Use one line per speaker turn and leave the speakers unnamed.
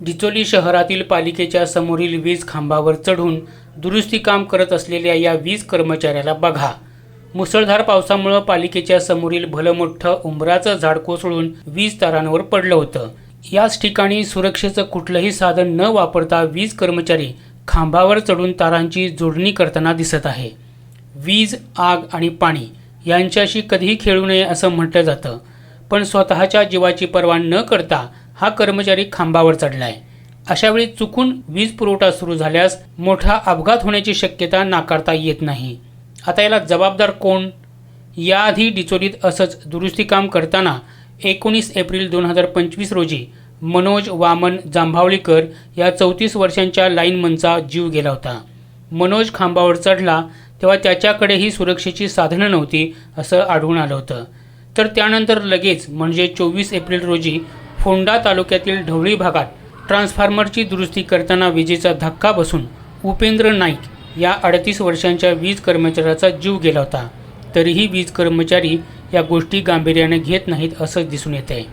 डिचोली शहरातील पालिकेच्या समोरील वीज खांबावर चढून दुरुस्ती काम करत असलेल्या या वीज कर्मचाऱ्याला बघा. मुसळधार पावसामुळं पालिकेच्या समोरील भलमोठं उंबराचं झाड कोसळून वीज तारांवर पडलं होतं. याच ठिकाणी सुरक्षेचं कुठलंही साधन न वापरता वीज कर्मचारी खांबावर चढून तारांची जोडणी करताना दिसत आहे. वीज आग आणि पाणी यांच्याशी कधीही खेळू नये असं म्हटलं जातं. पण स्वतःच्या जीवाची पर्वा न करता हा कर्मचारी खांबावर चढला आहे अशावेळी चुकून वीज पुरवठा सुरू झाल्यास मोठा अपघात होण्याची शक्यता नाकारता येत नाही. आता याला जबाबदार कोण? याआधी डिचोलीत असंच दुरुस्ती काम करताना एकोणीस एप्रिल दोन हजार पंचवीस रोजी मनोज वामन जांभावळीकर या चौतीस वर्षांच्या लाईनमनचा जीव गेला होता. मनोज खांबावर चढला तेव्हा त्याच्याकडेही सुरक्षेची साधनं नव्हती असं आढळून आलं होतं. तर त्यानंतर लगेच म्हणजे चोवीस एप्रिल रोजी फोंडा तालुक्यातील ढवळी भागात ट्रान्सफॉर्मरची दुरुस्ती करताना विजेचा धक्का बसून उपेंद्र नाईक या अडतीस वर्षांच्या वीज कर्मचाऱ्याचा जीव गेला होता. तरीही वीज कर्मचारी या गोष्टी गांभीर्याने घेत नाहीत असं दिसून येत आहे